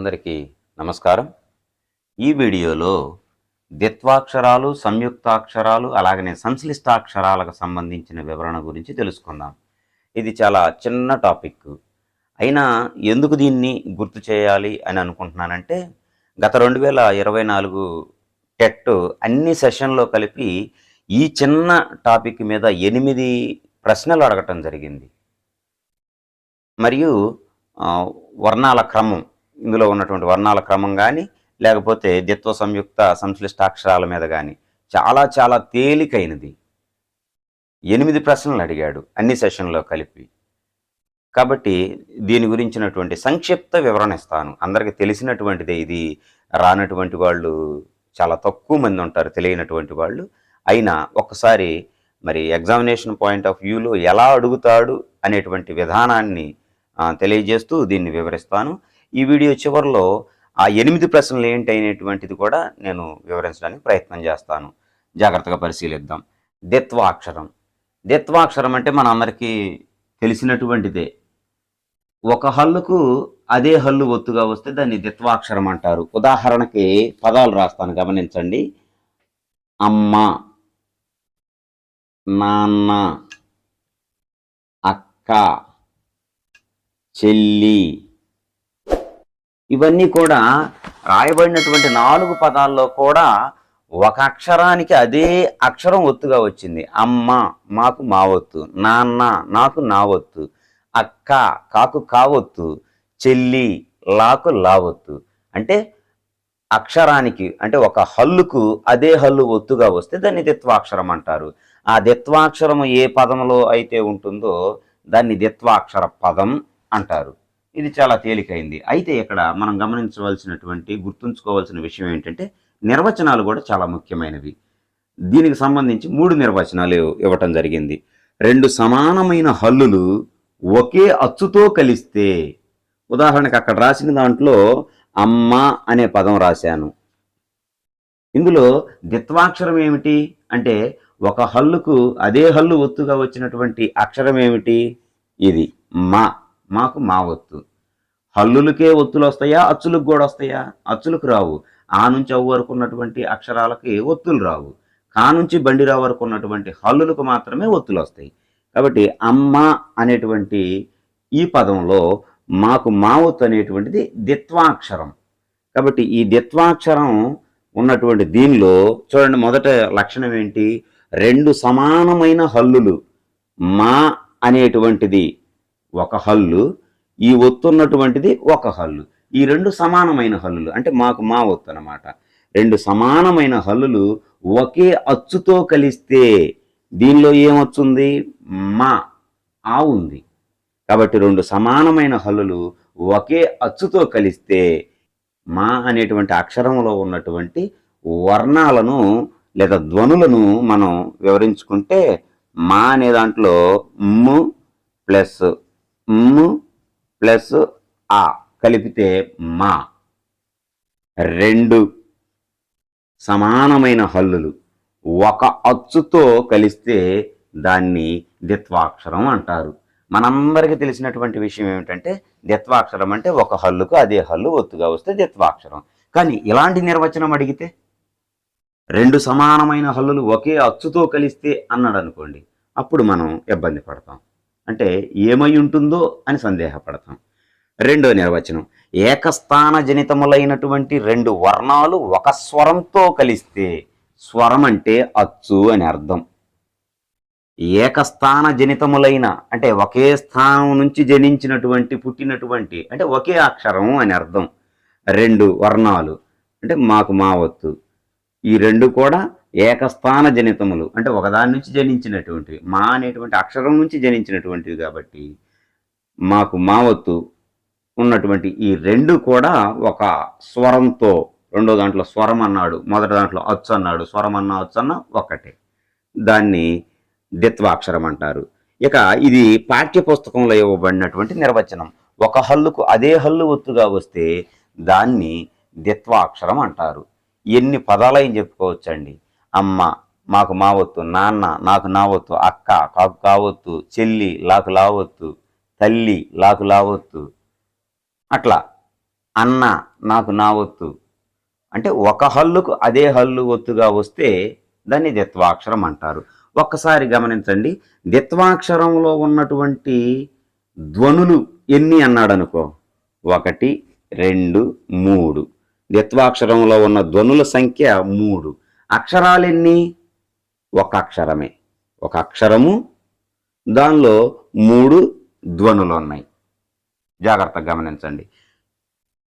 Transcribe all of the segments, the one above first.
అందరికీ నమస్కారం. ఈ వీడియోలో ద్విత్వాక్షరాలు సంయుక్తాక్షరాలు అలాగనే సంశ్లిష్టాక్షరాలకు సంబంధించిన వివరణ గురించి తెలుసుకుందాం. ఇది చాలా చిన్న టాపిక్. అయినా ఎందుకు దీన్ని గుర్తు చేయాలి అని అనుకుంటున్నానంటే గత రెండు వేల ఇరవై నాలుగు టెట్ అన్ని సెషన్లో కలిపి ఈ చిన్న టాపిక్ మీద ఎనిమిది ప్రశ్నలు అడగటం జరిగింది. మరియు వర్ణాల క్రమం ఇందులో ఉన్నటువంటి వర్ణాల క్రమం కానీ లేకపోతే ద్విత్వ సంయుక్త సంశ్లిష్టాక్షరాల మీద కానీ చాలా చాలా తేలికైనది. ఎనిమిది ప్రశ్నలు అడిగాడు అన్ని సెషన్లో కలిపి. కాబట్టి దీని గురించినటువంటి సంక్షిప్త వివరణ ఇస్తాను. అందరికీ తెలిసినటువంటిదే ఇది. రానటువంటి వాళ్ళు చాలా తక్కువ మంది ఉంటారు తెలియనటువంటి వాళ్ళు. అయినా ఒక్కసారి మరి ఎగ్జామినేషన్ పాయింట్ ఆఫ్ వ్యూలో ఎలా అడుగుతాడు అనేటువంటి విధానాన్ని తెలియజేస్తూ దీన్ని వివరిస్తాను. ఈ వీడియో చివరిలో ఆ ఎనిమిది ప్రశ్నలు ఏంటి అనేటువంటిది కూడా నేను వివరించడానికి ప్రయత్నం చేస్తాను. జాగ్రత్తగా పరిశీలిద్దాం. దిత్వాక్షరం దిత్వాక్షరం అంటే మన అందరికీ తెలిసినటువంటిదే. ఒక హల్లుకు అదే హల్లు ఒత్తుగా వస్తే దాన్ని దిత్వాక్షరం అంటారు. ఉదాహరణకి పదాలు రాస్తాను గమనించండి. అమ్మ నాన్న అక్క చెల్లి ఇవన్నీ కూడా రాయబడినటువంటి నాలుగు పదాల్లో కూడా ఒక అక్షరానికి అదే అక్షరం ఒత్తుగా వచ్చింది. అమ్మ మాకు మావొత్తు నాన్న నాకు నావొత్తు అక్క కాకు కావొత్తు చెల్లి లాకు లావొత్తు అంటే అక్షరానికి అంటే ఒక హల్లుకు అదే హల్లు ఒత్తుగా వస్తే దాన్ని దిత్వాక్షరం అంటారు. ఆ దిత్వాక్షరం ఏ పదంలో అయితే ఉంటుందో దాన్ని దిత్వాక్షర పదం అంటారు. ఇది చాలా తేలికైంది. అయితే ఇక్కడ మనం గమనించవలసినటువంటి గుర్తుంచుకోవాల్సిన విషయం ఏంటంటే నిర్వచనాలు కూడా చాలా ముఖ్యమైనవి. దీనికి సంబంధించి మూడు నిర్వచనాలు ఇవ్వటం జరిగింది. రెండు సమానమైన హల్లులు ఒకే అచ్చుతో కలిస్తే ఉదాహరణకు అక్కడ రాసిన దాంట్లో అమ్మ అనే పదం రాశాను. ఇందులో ద్విత్వాక్షరం ఏమిటి? అంటే ఒక హల్లుకు అదే హల్లు ఒత్తుగా వచ్చినటువంటి అక్షరం ఏమిటి? ఇది మా. మాకు మా ఒత్తు. హల్లులకే ఒత్తులు వస్తాయా అచ్చులకు కూడా వస్తాయా? అచ్చులకు రావు. ఆ నుంచి అవ్వు వరకు ఉన్నటువంటి అక్షరాలకి ఒత్తులు రావు. కా నుంచి బండిరా వరకు ఉన్నటువంటి హల్లులకు మాత్రమే ఒత్తులు వస్తాయి కాబట్టి అమ్మ అనేటువంటి ఈ పదంలో మాకు మా ఒత్తు అనేటువంటిది దిత్వాక్షరం. కాబట్టి ఈ దిత్వాక్షరం ఉన్నటువంటి దీనిలో చూడండి మొదట లక్షణం ఏంటి? రెండు సమానమైన హల్లులు. మా అనేటువంటిది ఒక హల్లు ఈ ఒత్తున్నటువంటిది ఒక హల్లు. ఈ రెండు సమానమైన హల్లులు అంటే మాకు మా ఒత్తు అన్నమాట రెండు సమానమైన హల్లులు ఒకే అచ్చుతో కలిస్తే దీనిలో ఏమొచ్చుంది? మా ఆ ఉంది. కాబట్టి రెండు సమానమైన హల్లులు ఒకే అచ్చుతో కలిస్తే మా అనేటువంటి అక్షరంలో ఉన్నటువంటి వర్ణాలను లేదా ధ్వనులను మనం వివరించుకుంటే మా అనే దాంట్లో ము ప్లస్ ప్లస్ ఆ కలిపితే మా. రెండు సమానమైన హల్లులు. ఒక అచ్చుతో కలిస్తే దాన్ని ద్విత్వాక్షరం అంటారు. మనందరికీ తెలిసినటువంటి విషయం ఏమిటంటే ద్విత్వాక్షరం అంటే ఒక హల్లుకు అదే హల్లు ఒత్తుగా వస్తే ద్విత్వాక్షరం. కానీ ఇలాంటి నిర్వచనం అడిగితే రెండు సమానమైన హల్లులు ఒకే అచ్చుతో కలిస్తే అన్నాడు అనుకోండి అప్పుడు మనం ఇబ్బంది పడతాం. అంటే ఏమై ఉంటుందో అని సందేహపడతాం. రెండో నిర్వచనం ఏకస్థాన జనితములైనటువంటి రెండు వర్ణాలు ఒక స్వరంతో కలిస్తే స్వరం అంటే అచ్చు అని అర్థం. ఏకస్థాన జనితములైన అంటే ఒకే స్థానం నుంచి జనించినటువంటి పుట్టినటువంటి అంటే ఒకే అక్షరం అని అర్థం. రెండు వర్ణాలు అంటే మాకు మావత్తు ఈ రెండు కూడా ఏకస్థాన జనితములు. అంటే ఒకదాని నుంచి జనించినటువంటివి. మా అనేటువంటి అక్షరం నుంచి జనించినటువంటివి కాబట్టి మాకు మావత్తు ఉన్నటువంటి ఈ రెండు కూడా ఒక స్వరంతో రెండో దాంట్లో స్వరం అన్నాడు మొదటి దాంట్లో అచ్చు అన్నాడు స్వరం అన్న అచ్చు అన్న ఒక్కటే. దాన్ని ద్విత్వాక్షరం అంటారు. ఇక ఇది పాఠ్య పుస్తకంలో ఇవ్వబడినటువంటి నిర్వచనం. ఒక హల్లుకు అదే హల్లు ఒత్తుగా వస్తే దాన్ని ద్విత్వాక్షరం అంటారు. ఎన్ని పదాలైన చెప్పుకోవచ్చండి. అమ్మ మాకు మావొత్తు నాన్న నాకు నావొత్తు అక్క కాకు కావొత్తు చెల్లి లాకు లావొత్తు తల్లి లాకు లావొత్తు అట్లా అన్న నాకు నా అంటే ఒక హల్లుకు అదే హల్లు ఒత్తుగా వస్తే దాన్ని దిత్వాక్షరం అంటారు. ఒక్కసారి గమనించండి దిత్వాక్షరంలో ఉన్నటువంటి ధ్వనులు ఎన్ని అన్నాడు అనుకో ఒకటి రెండు మూడు. ద్విత్వాక్షరంలో ఉన్న ధ్వనుల సంఖ్య మూడు. అక్షరాలెన్ని? ఒక అక్షరమే. ఒక అక్షరము దానిలో మూడు ధ్వనులు ఉన్నాయి. జాగ్రత్తగా గమనించండి.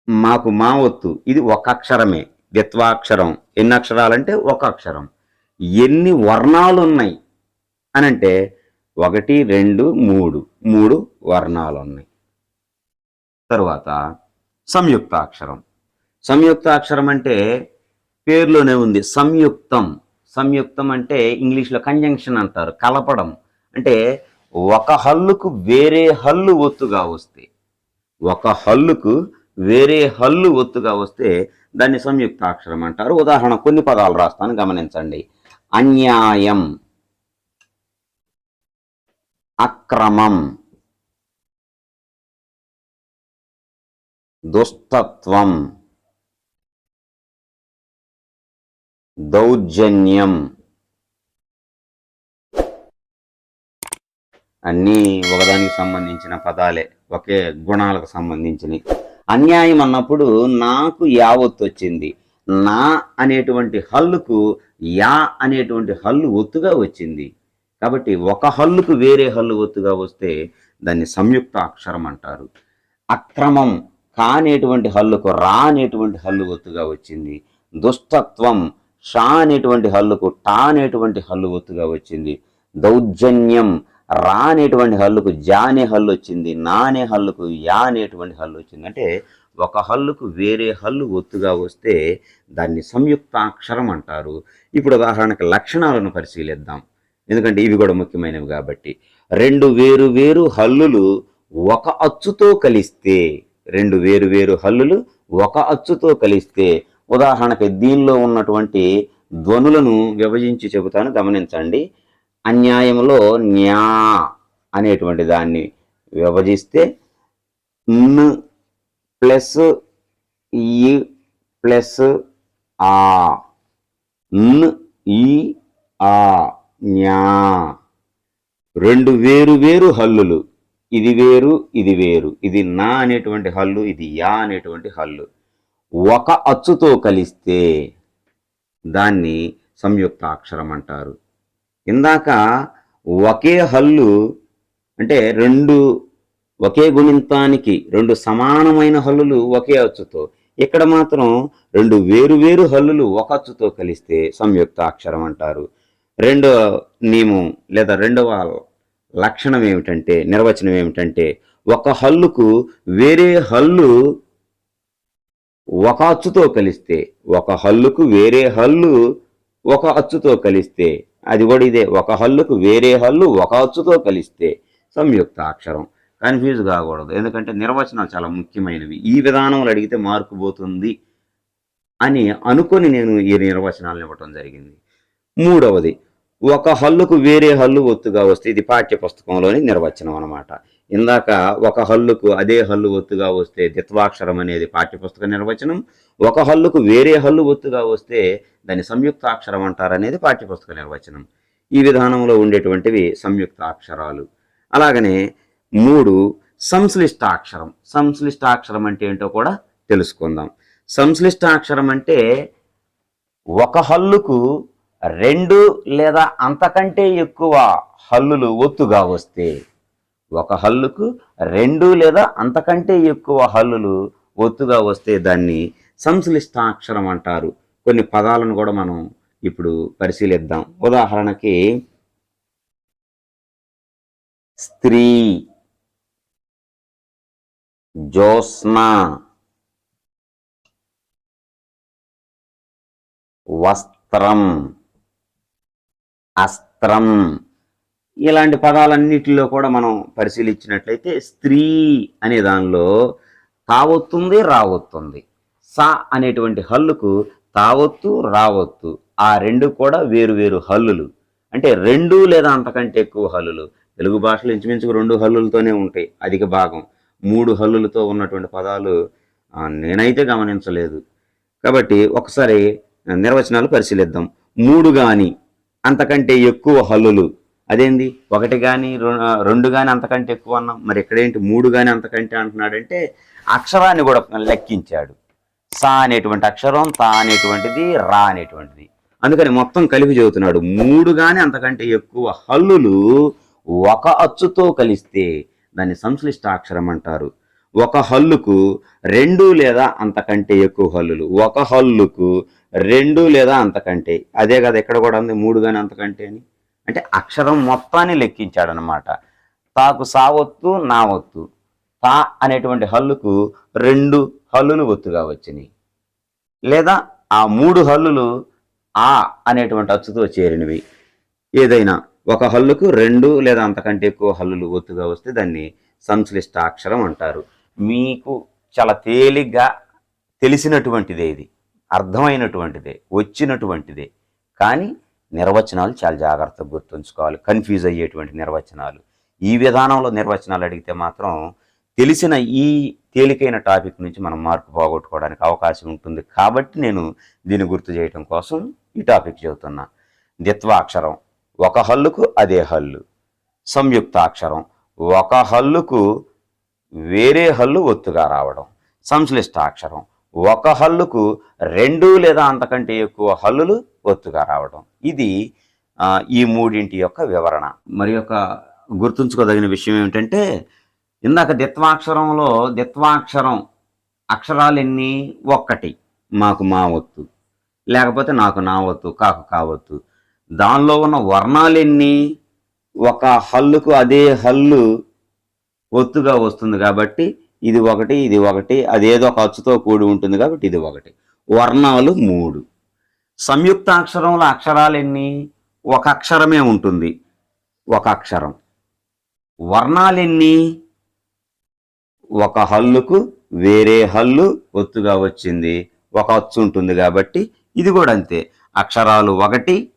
మాకు మా ఒత్తు ఇది ఒక అక్షరమే. ద్విత్వాక్షరం. ఎన్ని అక్షరాలంటే ఒక అక్షరం. ఎన్ని వర్ణాలు ఉన్నాయి అని అంటే ఒకటి రెండు మూడు. మూడు వర్ణాలు ఉన్నాయి తరువాత సంయుక్తాక్షరం. సంయుక్తాక్షరం అంటే పేరులోనే ఉంది. సంయుక్తం. సంయుక్తం అంటే ఇంగ్లీష్లో కంజంక్షన్ అంటారు. కలపడం. అంటే ఒక హల్లుకు వేరే హల్లు ఒత్తుగా వస్తే ఒక హల్లుకు వేరే హల్లు ఒత్తుగా వస్తే దాన్ని సంయుక్తాక్షరం అంటారు. ఉదాహరణ కొన్ని పదాలు రాస్తాను గమనించండి. అన్యాయం. అక్రమం. దుష్టత్వం. దౌర్జన్యం. అన్నీ ఒకదానికి సంబంధించిన పదాలే ఒకే గుణాలకు సంబంధించినవి అన్యాయం అన్నప్పుడు నాకు యావత్తు వచ్చింది. నా అనేటువంటి హల్లుకు యా అనేటువంటి హల్లు ఒత్తుగా వచ్చింది. కాబట్టి ఒక హల్లుకు వేరే హల్లు ఒత్తుగా వస్తే దాన్ని సంయుక్త అక్షరం అంటారు. అక్రమం కా అనేటువంటి హల్లుకు రా అనేటువంటి హల్లు ఒత్తుగా వచ్చింది. దుష్టత్వం షా అనేటువంటి హల్లుకు టా అనేటువంటి హల్లు ఒత్తుగా వచ్చింది. దౌర్జన్యం రా అనేటువంటి హల్లుకు జా అనే హల్లు వచ్చింది నా అనే హల్లుకు యా అనేటువంటి హల్లు వచ్చింది. అంటే ఒక హల్లుకు వేరే హల్లు ఒత్తుగా వస్తే దాన్ని సంయుక్తాక్షరం అంటారు. ఇప్పుడు ఉదాహరణకు లక్షణాలను పరిశీలిద్దాం. ఎందుకంటే ఇవి కూడా ముఖ్యమైనవి కాబట్టి. రెండు వేరు వేరు హల్లులు ఒక అచ్చుతో కలిస్తే రెండు వేరు వేరు హల్లులు ఒక అచ్చుతో కలిస్తే ఉదాహరణకి దీనిలో ఉన్నటువంటి ధ్వనులను విభజించి చెబుతాను గమనించండి. అన్యాయంలో న్యా అనేటువంటి దాన్ని విభజిస్తే న్ ప్లస్ ఈ ప్లస్ ఆ న్ ఈ ఆ న్యా. రెండు వేరు వేరు హల్లులు. ఇది వేరు ఇది వేరు. ఇది నా అనేటువంటి హల్లు ఇది యా అనేటువంటి హల్లు. ఒక అచ్చుతో కలిస్తే దాన్ని సంయుక్త అక్షరం అంటారు ఇందాక ఒకే హల్లు అంటే రెండు ఒకే గుణింతానికి రెండు సమానమైన హల్లులు ఒకే అచ్చుతో ఇక్కడ మాత్రం రెండు వేరు వేరు హల్లులు ఒక అచ్చుతో కలిస్తే సంయుక్త అక్షరం అంటారు రెండో నియమం లేదా రెండవ లక్షణం ఏమిటంటే నిర్వచనం ఏమిటంటే ఒక హల్లుకు వేరే హల్లు ఒక అచ్చుతో కలిస్తే ఒక హల్లుకు వేరే హల్లు ఒక అచ్చుతో కలిస్తే అది కూడా ఇదే ఒక హల్లుకు వేరే హల్లు ఒక అచ్చుతో కలిస్తే సంయుక్త అక్షరం. కన్ఫ్యూజ్ కాకూడదు ఎందుకంటే నిర్వచనాలు చాలా ముఖ్యమైనవి. ఈ విధానంలో అడిగితే మార్పు పోతుంది అని అనుకొని నేను ఈ నిర్వచనాలను ఇవ్వటం జరిగింది. మూడవది ఒక హల్లుకు వేరే హల్లు ఒత్తుగా వస్తే ఇది పాఠ్య పుస్తకంలోని నిర్వచనం అనమాట ఇందాక ఒక హల్లుకు అదే హల్లు ఒత్తుగా వస్తే ద్విత్వాక్షరం అనేది పాఠ్యపుస్తక నిర్వచనం ఒక హల్లుకు వేరే హల్లు ఒత్తుగా వస్తే దాన్ని సంయుక్తాక్షరం అంటారనేది పాఠ్యపుస్తక నిర్వచనం. ఈ విధానంలో ఉండేటువంటివి సంయుక్తాక్షరాలు. అలాగనే మూడు సంశ్లిష్టాక్షరం. సంశ్లిష్టాక్షరం అంటే ఏంటో కూడా తెలుసుకుందాం. సంశ్లిష్టాక్షరం అంటే ఒక హల్లుకు రెండు లేదా అంతకంటే ఎక్కువ హల్లులు ఒత్తుగా వస్తే ఒక హల్లుకు రెండు లేదా అంతకంటే ఎక్కువ హల్లులు ఒత్తుగా వస్తే దాన్ని సంశ్లిష్టాక్షరం అంటారు. కొన్ని పదాలను కూడా మనం ఇప్పుడు పరిశీలిద్దాం. ఉదాహరణకి స్త్రీ జ్యోత్స్న వస్త్రం అస్త్రం ఇలాంటి పదాలన్నిటిలో కూడా మనం పరిశీలించినట్లయితే స్త్రీ అనే దానిలో తావొత్తుంది రావొత్తుంది. సా అనేటువంటి హల్లుకు తావొత్తు రావొత్తు. ఆ రెండు కూడా వేరు వేరు హల్లులు. అంటే రెండు లేదా అంతకంటే ఎక్కువ హల్లులు. తెలుగు భాషలో ఇంచుమించుకు రెండు హల్లులతోనే ఉంటాయి అధిక భాగం. మూడు హల్లులతో ఉన్నటువంటి పదాలు నేనైతే గమనించలేదు. కాబట్టి ఒకసారి నిర్వచనాలు పరిశీలిద్దాం. మూడు కానీ అంతకంటే ఎక్కువ హల్లులు. అదేంది? ఒకటి కానీ రెండు కానీ అంతకంటే ఎక్కువ అన్నాం. మరి ఎక్కడేంటి మూడు కానీ అంతకంటే అంటున్నాడంటే అక్షరాన్ని కూడా లెక్కించాడు. సా అనేటువంటి అక్షరం తా అనేటువంటిది రా అనేటువంటిది. అందుకని మొత్తం కలిపి చెబుతున్నాడు మూడు కానీ అంతకంటే ఎక్కువ హల్లులు ఒక అచ్చుతో కలిస్తే దాన్ని సంశ్లిష్ట అక్షరం అంటారు. ఒక హల్లుకు రెండు లేదా అంతకంటే ఎక్కువ హల్లులు. ఒక హల్లుకు రెండు లేదా అంతకంటే. అదే కదా ఇక్కడ కూడా ఉంది మూడు కానీ అంతకంటే అని. అంటే అక్షరం మొత్తాన్ని లెక్కించాడు అనమాట తాకు సావొత్తు నా ఒత్తు. తా అనేటువంటి హల్లుకు రెండు హల్లులు ఒత్తుగా వచ్చినాయి. లేదా ఆ మూడు హల్లులు ఆ అనేటువంటి అచ్చుతో చేరినవి. ఏదైనా ఒక హల్లుకు రెండు లేదా అంతకంటే ఎక్కువ హల్లులు ఒత్తుగా వస్తే దాన్ని సంశ్లిష్ట అక్షరం అంటారు. మీకు చాలా తేలిగ్గా తెలిసినటువంటిదే ఇది. అర్థమైనటువంటిదే. వచ్చినటువంటిదే. కానీ నిర్వచనాలు చాలా జాగ్రత్తగా గుర్తుంచుకోవాలి. కన్ఫ్యూజ్ అయ్యేటువంటి నిర్వచనాలు. ఈ విధానంలో నిర్వచనాలు అడిగితే మాత్రం తెలిసిన ఈ తేలికైన టాపిక్ నుంచి మనం మార్పు పోగొట్టుకోవడానికి అవకాశం ఉంటుంది. కాబట్టి నేను దీన్ని గుర్తు చేయటం కోసం ఈ టాపిక్ చెబుతున్నా. ద్విత్వాక్షరం. ఒక హల్లుకు అదే హల్లు. సంయుక్తాక్షరం. ఒక హల్లుకు వేరే హల్లు ఒత్తుగా రావడం. సంశ్లిష్టాక్షరం. ఒక హల్లుకు రెండు లేదా అంతకంటే ఎక్కువ హల్లులు ఒత్తుగా రావడం ఇది ఈ మూడింటి యొక్క వివరణ. మరి యొక్క గుర్తుంచుకోదగిన విషయం ఏమిటంటే ఇందాక దిత్వాక్షరంలో దిత్వాక్షరం అక్షరాలు ఎన్ని ఒక్కటి. మాకు మా ఒత్తు. లేకపోతే నాకు నా ఒత్తు కాకు కావత్తు దానిలో ఉన్న వర్ణాలు ఎన్ని ఒక హల్లుకు అదే హల్లు ఒత్తుగా వస్తుంది కాబట్టి ఇది ఒకటి ఇది ఒకటి అదేదో ఒక అచ్చుతో కూడి ఉంటుంది కాబట్టి ఇది ఒకటి. వర్ణాలు మూడు. సంయుక్తాక్షరంలో అక్షరాలు ఎన్ని ఒక అక్షరమే ఉంటుంది. ఒక అక్షరం. వర్ణాలు ఎన్ని ఒక హల్లుకు వేరే హల్లు ఒత్తుగా వచ్చింది. ఒక అచ్చు ఉంటుంది కాబట్టి ఇది కూడా అంతే. అక్షరాలు ఒకటి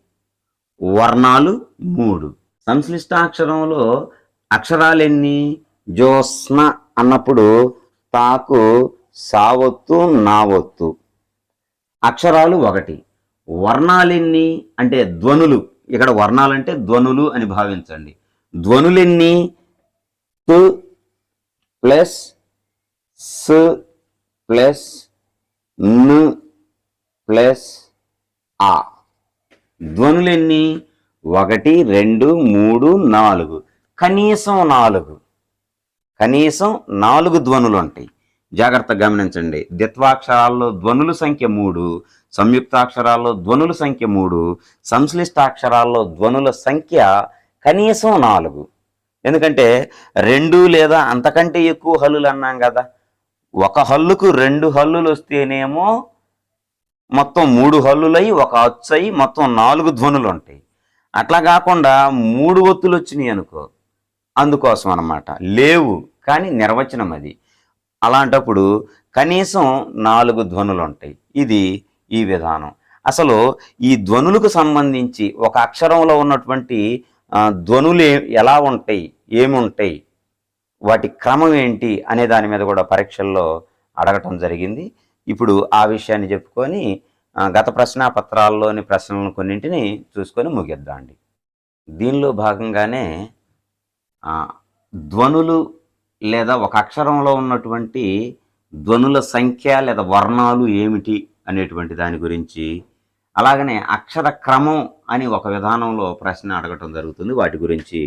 వర్ణాలు మూడు. సంశ్లిష్ట అక్షరంలో అక్షరాలెన్ని? జోస్న అన్నప్పుడు తాకు సావొత్తు నావొత్తు. అక్షరాలు ఒకటి. వర్ణాలెన్ని అంటే ధ్వనులు. ఇక్కడ వర్ణాలంటే ధ్వనులు అని భావించండి. ధ్వనులెన్ని తు ప్లస్ స్ ప్లస్ను ప్లస్ ఆ. ధ్వనులెన్ని ఒకటి రెండు మూడు నాలుగు. కనీసం నాలుగు. కనీసం నాలుగు ధ్వనులు ఉంటాయి. జాగ్రత్తగా గమనించండి. ద్విత్వాక్షరాల్లో ధ్వనుల సంఖ్య మూడు సంయుక్తాక్షరాల్లో ధ్వనుల సంఖ్య మూడు సంశ్లిష్టాక్షరాల్లో ధ్వనుల సంఖ్య కనీసం నాలుగు. ఎందుకంటే రెండు లేదా అంతకంటే ఎక్కువ హల్లులు అన్నాం కదా. ఒక హల్లుకు రెండు హల్లులు వస్తేనేమో మొత్తం మూడు హల్లులై ఒక అచ్చయి మొత్తం నాలుగు ధ్వనులు ఉంటాయి. అట్లా కాకుండా మూడు ఒత్తులు వచ్చినాయి అనుకో అందుకోసం అన్నమాట. లేవు కానీ నిర్వచనం అది. అలాంటప్పుడు కనీసం నాలుగు ధ్వనులు ఉంటాయి ఇది ఈ విధానం. అసలు ఈ ధ్వనులకు సంబంధించి ఒక అక్షరంలో ఉన్నటువంటి ధ్వనులు ఎలా ఉంటాయి ఏముంటాయి వాటి క్రమం ఏంటి అనే దాని మీద కూడా పరీక్షల్లో అడగటం జరిగింది. ఇప్పుడు ఆ విషయాన్ని చెప్పుకొని గత ప్రశ్నాపత్రాల్లోని ప్రశ్నలను కొన్నింటిని చూసుకొని ముగిద్దాండి దీనిలో భాగంగానే ధ్వనులు లేదా ఒక అక్షరంలో ఉన్నటువంటి ధ్వనుల సంఖ్య లేదా వర్ణాలు ఏమిటి అనేటువంటి దాని గురించి అలాగనే అక్షర క్రమం అని ఒక విధానంలో ప్రశ్న అడగటం జరుగుతుంది. వాటి గురించి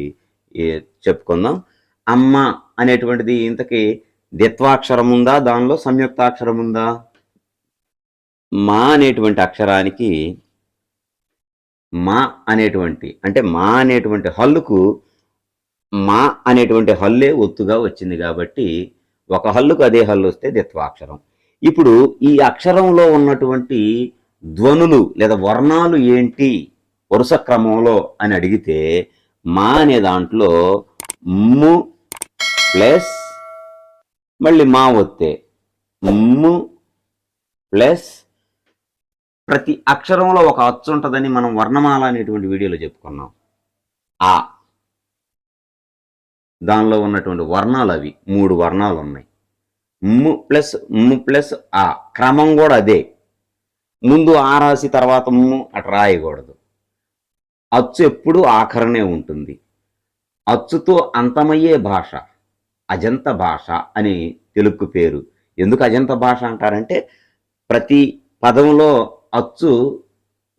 ఏ, చెప్పుకుందాం. అమ్మ అనేటువంటిది ఇంతకీ ద్విత్వాక్షరం ఉందా? దానిలో సంయుక్తాక్షరం ఉందా? మా అనేటువంటి అక్షరానికి మా అనేటువంటి అంటే మా అనేటువంటి హల్లుకు మా అనేటువంటి హల్లే ఒత్తుగా వచ్చింది కాబట్టి ఒక హల్లుకు అదే హల్లు వస్తే ద్విత్వాక్షరం ఇప్పుడు ఈ అక్షరంలో ఉన్నటువంటి ధ్వనులు లేదా వర్ణాలు ఏంటి వరుస క్రమంలో అని అడిగితే మా అనే దాంట్లో ము ప్లస్ మళ్ళీ మా ఒత్తే. ము ప్లస్ ప్రతి అక్షరంలో ఒక అచ్చు ఉంటుందని మనం వర్ణమాల అనేటువంటి వీడియోలో చెప్పుకున్నాం. ఆ దానిలో ఉన్నటువంటి వర్ణాలు అవి. మూడు వర్ణాలు ఉన్నాయి. ము ప్లస్ ము ప్లస్ ఆ. క్రమం కూడా అదే. ముందు ఆ రాసి తర్వాత ము అటు రాయకూడదు. అచ్చు ఎప్పుడు ఆఖరనే ఉంటుంది. అచ్చుతో అంతమయ్యే భాష అజంత భాష అని తెలుగు పేరు. ఎందుకు అజంత భాష అంటారంటే ప్రతి పదంలో అచ్చు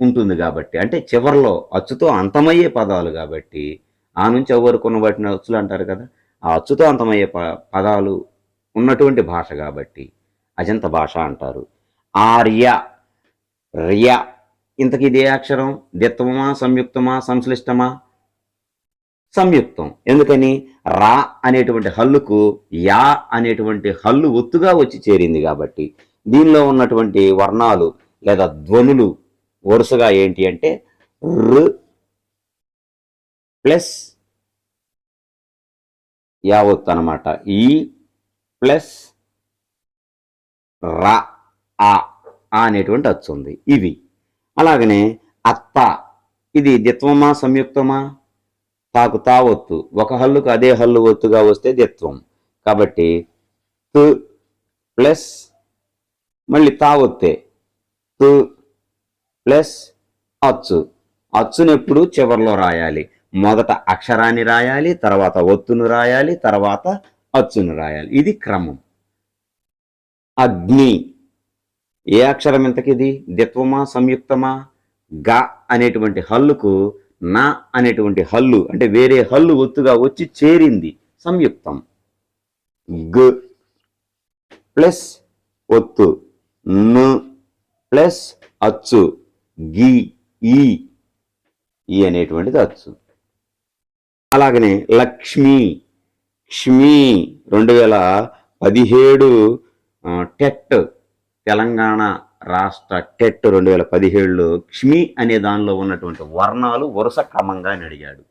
ఉంటుంది కాబట్టి. అంటే చివరిలో అచ్చుతో అంతమయ్యే పదాలు కాబట్టి ఆ నుంచి ఎవరుకున్న వాటిని అచ్చులు అంటారు కదా ఆ అచ్చుతో అంతమయ్యే ప పదాలు ఉన్నటువంటి భాష కాబట్టి అజంత భాష అంటారు. ఆర్య రియ ఇంతకి ఇదే అక్షరం? దిత్వమా సంయుక్తమా సంశ్లిష్టమా? సంయుక్తం. ఎందుకని? రా అనేటువంటి హల్లుకు యా అనేటువంటి హల్లు ఒత్తుగా వచ్చి చేరింది కాబట్టి దీనిలో ఉన్నటువంటి వర్ణాలు లేదా ధ్వనులు వరుసగా ఏంటి అంటే ర్ ప్లస్ యావత్ అనమాట ఈ ప్లస్ ర ఆ అనేటువంటి అచ్చు ఉంది. ఇవి. అలాగనే అత్త ఇది దిత్వమా సంయుక్తమా? తాకు తావొత్తు ఒక హల్లుకు అదే హల్లు ఒత్తుగా వస్తే దిత్వం కాబట్టి తు ప్లస్ మళ్ళీ తావొత్తే తు ప్లస్ అచ్చు. అచ్చునెప్పుడు చివరిలో రాయాలి. మొదట అక్షరాన్ని రాయాలి తర్వాత ఒత్తును రాయాలి తర్వాత అచ్చును రాయాలి. ఇది క్రమం. అగ్ని. ఏ అక్షరం ఇంతకిది? ద్విత్వమా సంయుక్తమా? గ అనేటువంటి హల్లుకు నా అనేటువంటి హల్లు అంటే వేరే హల్లు ఒత్తుగా వచ్చి చేరింది. సంయుక్తం. గ ప్లస్ ఒత్తు. ను ప్లస్ అచ్చు. గి ఈ. ఈ అనేటువంటిది అచ్చు. అలాగనే లక్ష్మి క్ష్మి రెండు వేల పదిహేడు టెట్ తెలంగాణ రాష్ట్ర టెట్ రెండు వేల పదిహేడులో క్ష్మి అనే దానిలో ఉన్నటువంటి వర్ణాలు వరుస క్రమంగా అని అడిగాడు.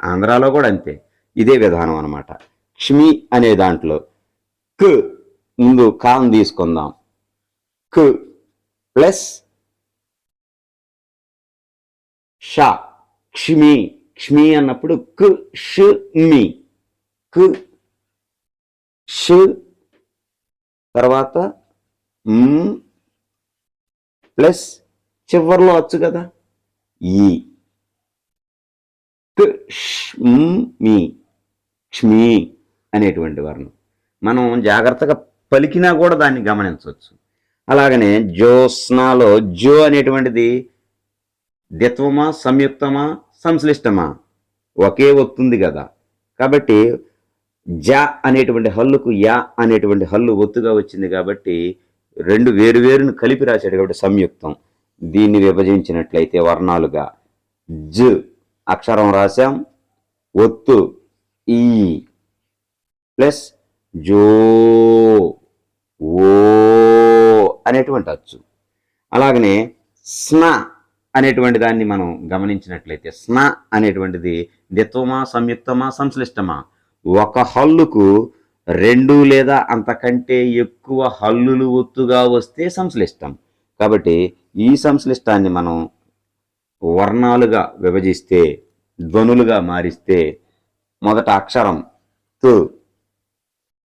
ఆంధ్రాలో కూడా అంతే ఇదే విధానం అనమాట క్ష్మి అనే దాంట్లో క్ ముందు కాం తీసుకుందాం. క్ ప్లస్ ష క్ష్మి. క్ష్మి అన్నప్పుడు క్ ష్ మీ. క్ ష్. తర్వాత మ్ ప్లస్ చివర్లో వచ్చు కదా. ఈ. క్ష్మి క్ష్మి అనేటువంటి వర్ణం. మనం జాగ్రత్తగా పలికినా కూడా దాన్ని గమనించవచ్చు. అలాగనే జ్యోత్స్నాలో జో అనేటువంటిది ద్విత్వమా సంయుక్తమా సంశ్లిష్టమా? ఒకే ఒత్తుంది కదా. కాబట్టి జ అనేటువంటి హల్లుకు యా అనేటువంటి హల్లు ఒత్తుగా వచ్చింది కాబట్టి రెండు వేరు వేరును కలిపి రాశాడు కాబట్టి సంయుక్తం. దీన్ని విభజించినట్లయితే వర్ణాలుగా జ అక్షరం రాశాం ఒత్తు ఈ ప్లస్ జో ఓ అనేటువంటి అచ్చు. అలాగనే స్న అనేటువంటి దాన్ని మనం గమనించినట్లయితే స్న అనేటువంటిది దిత్వమా సంయుక్తమా సంశ్లిష్టమా? ఒక హల్లుకు రెండు లేదా అంతకంటే ఎక్కువ హల్లులు ఒత్తుగా వస్తే సంశ్లిష్టం. కాబట్టి ఈ సంశ్లిష్టాన్ని మనం వర్ణాలుగా విభజిస్తే ధ్వనులుగా మారిస్తే మొదట అక్షరం తు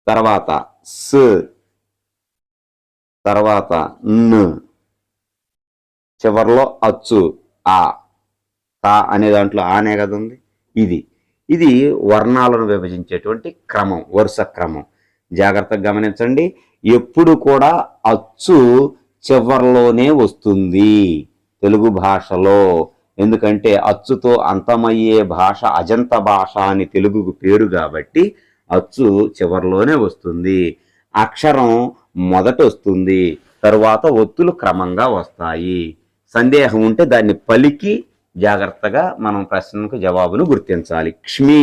తర్వాత స్ తర్వాత న్ చివరిలో అచ్చు ఆ. తా అనే దాంట్లో ఆనే కదా ఉంది? ఇది. ఇది వర్ణాలను విభజించేటువంటి క్రమం వరుస క్రమం. జాగ్రత్తగా గమనించండి. ఎప్పుడు కూడా అచ్చు చివరిలోనే వస్తుంది తెలుగు భాషలో. ఎందుకంటే అచ్చుతో అంతమయ్యే భాష అజంత భాష అని తెలుగుకు పేరు కాబట్టి అచ్చు చివరిలోనే వస్తుంది. అక్షరం మొదట వస్తుంది. తరువాత ఒత్తులు క్రమంగా వస్తాయి. సందేహం ఉంటే దాన్ని పలికి జాగ్రత్తగా మనం ప్రశ్నకు జవాబును గుర్తించాలి. క్ష్మి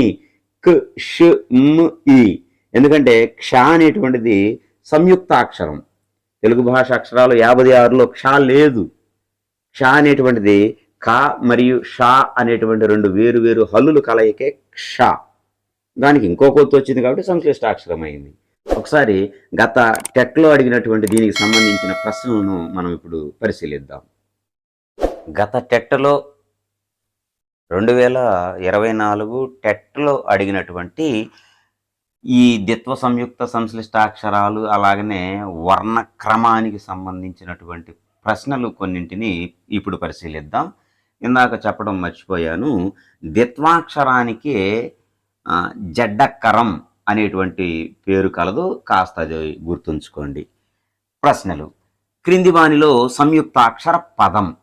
క్ ష్ ఇ ఈ ఎందుకంటే క్ష అనేటువంటిది సంయుక్త అక్షరం తెలుగు భాష అక్షరాలు యాభై ఆరులో క్ష లేదు. క్ష అనేటువంటిది క మరియు షా అనేటువంటి రెండు వేరు వేరు హల్లులు కలయికే క్ష. దానికి ఇంకో కొత్త వచ్చింది కాబట్టి సంక్లిష్ట అక్షరం అయింది. ఒకసారి గత టెట్లో అడిగినటువంటి దీనికి సంబంధించిన ప్రశ్నలను మనం ఇప్పుడు పరిశీలిద్దాం. గత టెట్లో రెండు వేల ఇరవై నాలుగు టెట్లో అడిగినటువంటి ఈ ద్విత్వ సంయుక్త సంశ్లిష్టాక్షరాలు అలాగనే వర్ణ క్రమానికి సంబంధించినటువంటి ప్రశ్నలు కొన్నింటిని ఇప్పుడు పరిశీలిద్దాం. ఇందాక చెప్పడం మర్చిపోయాను. ద్విత్వాక్షరానికి ఆ, జడ్డక్కరం అనేటువంటి పేరు కలదు. కాస్త అది గుర్తుంచుకోండి. ప్రశ్నలు. క్రింది వానిలో సంయుక్తాక్షర పదం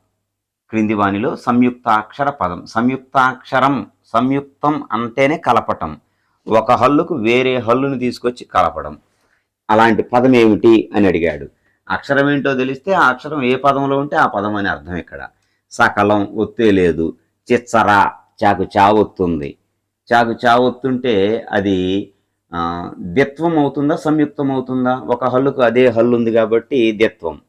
క్రింది వానిలో సంయుక్తాక్షర పదం. సంయుక్తాక్షరం సంయుక్తం అంటేనే కలపటం. ఒక హల్లుకు వేరే హల్లును తీసుకొచ్చి కలపడం. అలాంటి పదం ఏమిటి అని అడిగాడు. అక్షరం ఏంటో తెలిస్తే ఆ అక్షరం ఏ పదంలో ఉంటే ఆ పదం అని అర్థం ఇక్కడ. సకలం ఒత్తే లేదు. చిచ్చరా చాకు చావొత్తుంది. చాకు చావొత్తుంటే అది దిత్వం అవుతుందా సంయుక్తం అవుతుందా? ఒక హల్లుకు అదే హల్లు ఉంది కాబట్టి దిత్వం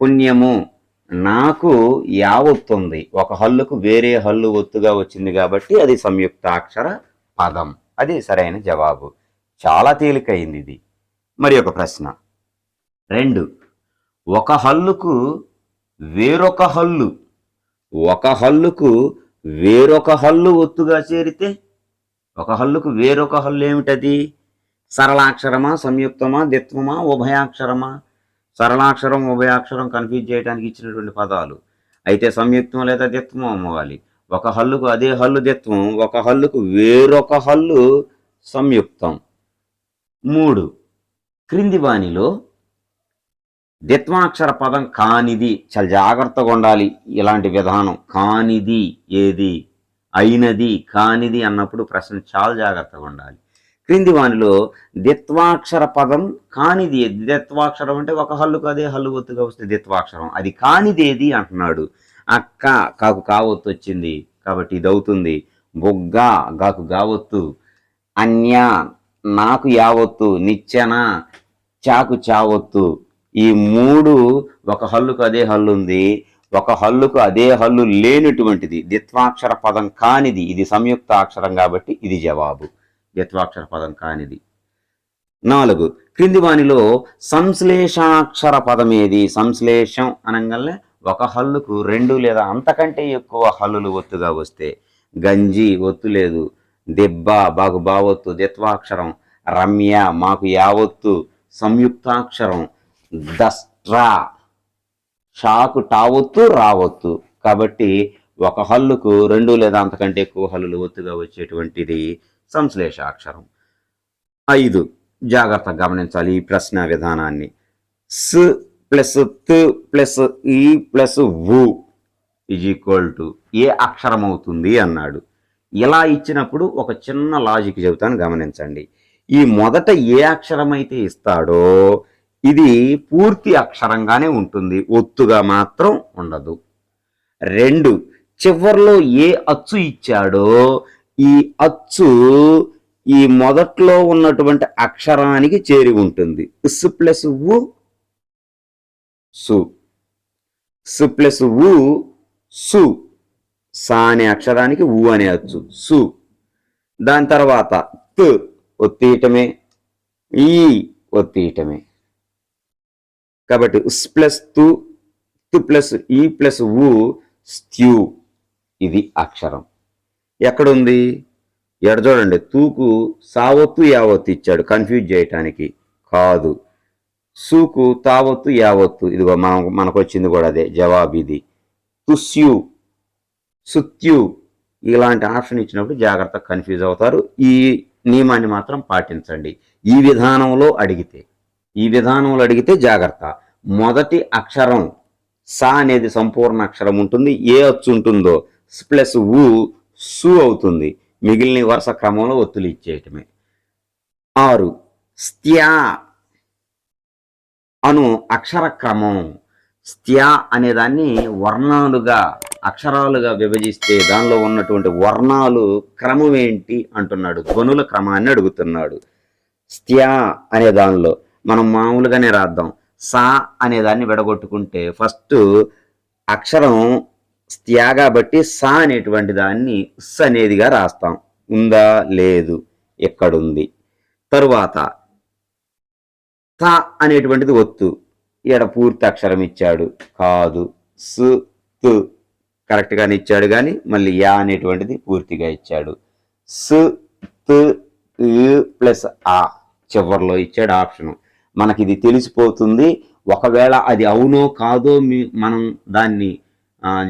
పుణ్యము. నాకు యావొత్తుంది. ఒక హల్లుకు వేరే హల్లు ఒత్తుగా వచ్చింది కాబట్టి అది సంయుక్తాక్షర పదం. అది సరైన జవాబు. చాలా తేలికైంది ఇది. మరి ఒక ప్రశ్న. రెండు. ఒక హల్లుకు వేరొక హల్లు. ఒక హల్లుకు వేరొక హల్లు ఒత్తుగా చేరితే ఒక హల్లుకు వేరొక హల్లు ఏమిటది సరళాక్షరమా సంయుక్తమా ద్విత్వమా ఉభయాక్షరమా? సరళాక్షరం ఉభయాక్షరం కన్ఫ్యూజ్ చేయడానికి ఇచ్చినటువంటి పదాలు. అయితే సంయుక్తం లేదా దిత్వం అమ్మవాలి. ఒక హల్లుకు అదే హల్లు దిత్వం ఒక హల్లుకు వేరొక హల్లు సంయుక్తం. మూడు. క్రింది వాణిలో ద్విత్వాక్షర పదం కానిది. చాలా జాగ్రత్తగా ఉండాలి ఇలాంటి విధానం. కానిది ఏది? అయినది కానిది అన్నప్పుడు ప్రశ్న చాలా జాగ్రత్తగా ఉండాలి. క్రింది వానిలో ద్విత్వాక్షర పదం కానిది ఏది? ద్విత్వాక్షరం అంటే ఒక హల్లుకు అదే హల్లు ఒత్తుగా వస్తే ద్విత్వాక్షరం. అది కానిదేది అంటున్నాడు. అక్క కాకు కావొత్తు వచ్చింది కాబట్టి ఇది అవుతుంది. బొగ్గ గాకు గావొత్తు. అన్య నాకు యావొత్తు. నిచ్చెన చాకు చావొత్తు. ఈ మూడు ఒక హల్లుకు అదే హల్లు ఉంది ఒక హల్లుకు అదే హల్లు లేనటువంటిది. ద్విత్వాక్షర పదం కానిది. ఇది సంయుక్త అక్షరం కాబట్టి ఇది జవాబు. ద్విత్వాక్షర పదం కానిది. నాలుగు క్రింది వానిలో సంశ్లేషాక్షర పదం ఏది సంశ్లేషం అనగానే ఒక హల్లుకు రెండు లేదా అంతకంటే ఎక్కువ హల్లులు ఒత్తుగా వస్తే గంజి ఒత్తు లేదు. దెబ్బ బాగు బావొత్తు ద్విత్వాక్షరం రమ్య మాకు యావొత్తు సంయుక్తాక్షరం దస్ట్రా షాకు టావొత్తు రావొత్తు. కాబట్టి ఒక హల్లుకు రెండు లేదా అంతకంటే ఎక్కువ హల్లులు ఒత్తుగా వచ్చేటువంటిది సంశ్లేషాక్షరం. ఐదు జాగ్రత్తగా గమనించాలి ఈ ప్రశ్న విధానాన్ని. స్ ప్లస్ త్ ప్లస్ ఈ ప్లస్ వు ఈజ్ ఈక్వల్ టు ఏ అక్షరం అవుతుంది అన్నాడు. ఇలా ఇచ్చినప్పుడు ఒక చిన్న లాజిక్ చెబుతాను గమనించండి. ఈ మొదట ఏ అక్షరం అయితే ఇస్తాడో ఇది పూర్తి అక్షరంగానే ఉంటుంది ఒత్తుగా మాత్రం ఉండదు. రెండు చివర్లో ఏ అచ్చు ఇచ్చాడో ఈ అచ్చు ఈ మొదట్లో ఉన్నటువంటి అక్షరానికి చేరి ఉంటుంది. ఇస్ ప్లస్ వు సు. సు ప్లస్ వు సు. సా అనే అక్షరానికి ఊ అనే అచ్చు సు. దాని తర్వాత త్ ఒత్తియటమే ఈ ఒత్తియటమే. కాబట్టి ఉస్ ప్లస్ తు తు ప్లస్ ఈ ప్లస్ ఊ స్త్యూ ఇది అక్షరం. ఎక్కడుంది? ఎడ చూడండి. తూకు సావత్తు యావత్తు ఇచ్చాడు. కన్ఫ్యూజ్ చేయటానికి. కాదు. సూకు తావత్తు యావత్తు. ఇదిగో మనం మనకు వచ్చింది కూడా అదే జవాబు ఇది. తుస్యు సుత్యు ఇలాంటి ఆప్షన్ ఇచ్చినప్పుడు జాగ్రత్త కన్ఫ్యూజ్ అవుతారు. ఈ నియమాన్ని మాత్రం పాటించండి. ఈ విధానంలో అడిగితే ఈ విధానంలో అడిగితే జాగ్రత్త. మొదటి అక్షరం సా అనేది సంపూర్ణ అక్షరం ఉంటుంది. ఏ అచ్చు ఉంటుందో. ప్లస్ ఊ సు అవుతుంది. మిగిలిన వరుస క్రమంలో ఒత్తులు ఇచ్చేయటమే. ఆరు స్త్యా అను అక్షర క్రమం. స్త్యా అనేదాన్ని వర్ణాలుగా అక్షరాలుగా విభజిస్తే దానిలో ఉన్నటువంటి వర్ణాలు క్రమం ఏంటి అంటున్నాడు. ధ్వనుల క్రమాన్ని అడుగుతున్నాడు. స్త్యా అనే దానిలో మనం మామూలుగానే రాద్దాం. సా అనే దాన్ని విడగొట్టుకుంటే ఫస్ట్ అక్షరం త్యాగా బట్టి సా అనేటువంటి దాన్ని ఉస్ అనేదిగా రాస్తాం. ఉందా? లేదు. ఎక్కడుంది? తరువాత త అనేటువంటిది ఒత్తు. ఈడ పూర్తి అక్షరం ఇచ్చాడు. కాదు. సు తు కరెక్ట్గానే ఇచ్చాడు కానీ మళ్ళీ యా అనేటువంటిది పూర్తిగా ఇచ్చాడు. సు తు ప్లస్ ఆ చివరిలో ఇచ్చాడు ఆప్షన్. మనకి ఇది తెలిసిపోతుంది. ఒకవేళ అది అవునో కాదో మీ మనం దాన్ని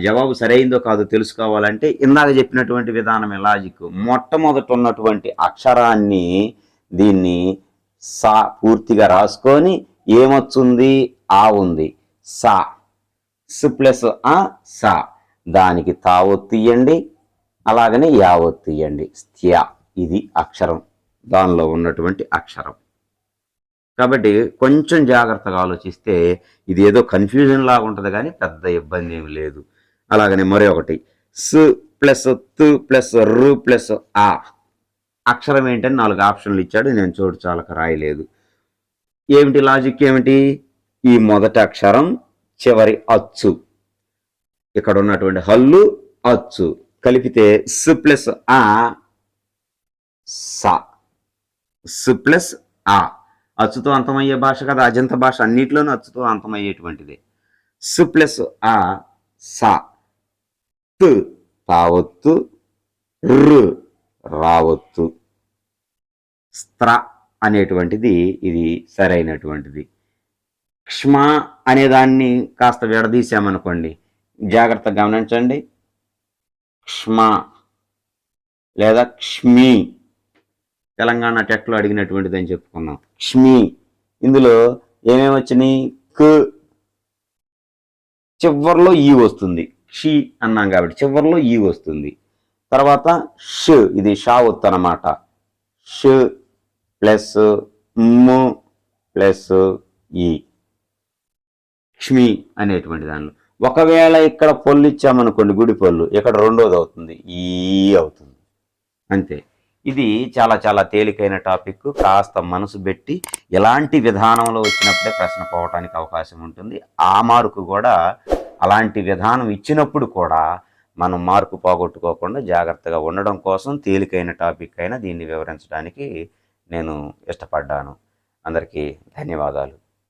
జవాబు సరైందో కాదో తెలుసుకోవాలంటే ఇందాక చెప్పినటువంటి విధానమే లాజిక్ మొట్టమొదట ఉన్నటువంటి అక్షరాన్ని దీన్ని సా పూర్తిగా రాసుకొని ఏమొచ్చుంది? ఆ ఉంది. సా. స్ ప్లస్ ఆ సా. దానికి తావొత్తియండి అలాగనే యావత్తు స్థ్యా. ఇది అక్షరం. దానిలో ఉన్నటువంటి అక్షరం. కాబట్టి కొంచెం జాగ్రత్తగా ఆలోచిస్తే ఇది ఏదో కన్ఫ్యూజన్ లాగా ఉంటుంది కానీ పెద్ద ఇబ్బంది ఏమి లేదు. అలాగనే మరొకటి స్ ప్లస్ తు ప్లస్ రు ప్లస్ ఆ. అక్షరం ఏంటని నాలుగు ఆప్షన్లు ఇచ్చాడు. నేను చోటు చాలక రాయలేదు. ఏమిటి లాజిక్ ఏమిటి? ఈ మొదటి అక్షరం చివరి అచ్చు. ఇక్కడ ఉన్నటువంటి హల్లు అచ్చు. కలిపితే స్ ప్లస్ ఆ స. స్ ప్లస్ ఆ. అచ్చుతో అంతమయ్యే భాష కదా అజంత భాష అన్నిటిలోనూ అచ్చుతో అంతమయ్యేటువంటిది సు ప్లస్ ఆ సా. తు తావత్తు రు రావత్తు. స్త్ర అనేటువంటిది ఇది సరైనటువంటిది. క్ష్మ అనేదాన్ని కాస్త విడదీసామనుకోండి జాగ్రత్తగా గమనించండి. క్ష్మ లేదా క్ష్మి. తెలంగాణ టెక్లో అడిగినటువంటిది అని చెప్పుకున్నాం క్ష్మి ఇందులో ఏమేమి వచ్చినాయి? క్. చివర్లో ఈ వస్తుంది. షి అన్నాం కాబట్టి చివర్లో ఈ వస్తుంది. తర్వాత ష్ ఇది షా ఒత్తు అనమాట ష్ ప్లస్ ము ప్లస్ ఈ. క్ష్మి అనేటువంటి దానిలో. ఒకవేళ ఇక్కడ పొల్లు ఇచ్చామనుకోండి గుడి పొల్లు ఇక్కడ రెండోది అవుతుంది. ఈ అవుతుంది. అంతే. ఇది చాలా చాలా తేలికైన టాపిక్. కాస్త మనసు పెట్టి ఎలాంటి విధానంలో వచ్చినప్పుడే ప్రశ్న పోవటానికి అవకాశం ఉంటుంది. ఆ మార్కు కూడా అలాంటి విధానం ఇచ్చినప్పుడు కూడా మనం మార్కు పోగొట్టుకోకుండా జాగ్రత్తగా ఉండడం కోసం తేలికైన టాపిక్ అయినా దీన్ని వివరించడానికి నేను ఇష్టపడ్డాను. అందరికీ ధన్యవాదాలు.